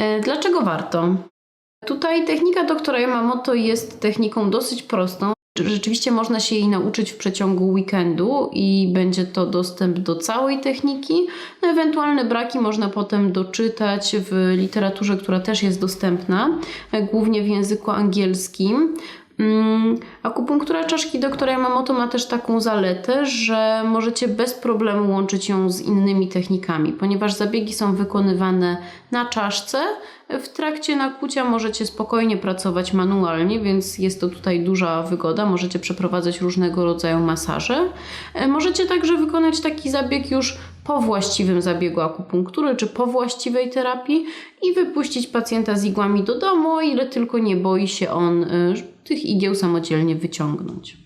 E, Dlaczego warto? Tutaj technika doktora Yamamoto jest techniką dosyć prostą. Rzeczywiście można się jej nauczyć w przeciągu weekendu i będzie to dostęp do całej techniki. No, ewentualne braki można potem doczytać w literaturze, która też jest dostępna, e, głównie w języku angielskim. Mm, Akupunktura czaszki doktora Yamamoto ma też taką zaletę, że możecie bez problemu łączyć ją z innymi technikami, ponieważ zabiegi są wykonywane na czaszce. W trakcie nakłucia możecie spokojnie pracować manualnie, więc jest to tutaj duża wygoda. Możecie przeprowadzać różnego rodzaju masaże. E, Możecie także wykonać taki zabieg już po właściwym zabiegu akupunktury czy po właściwej terapii i wypuścić pacjenta z igłami do domu, ile tylko nie boi się on y, tych igieł samodzielnie wyciągnąć.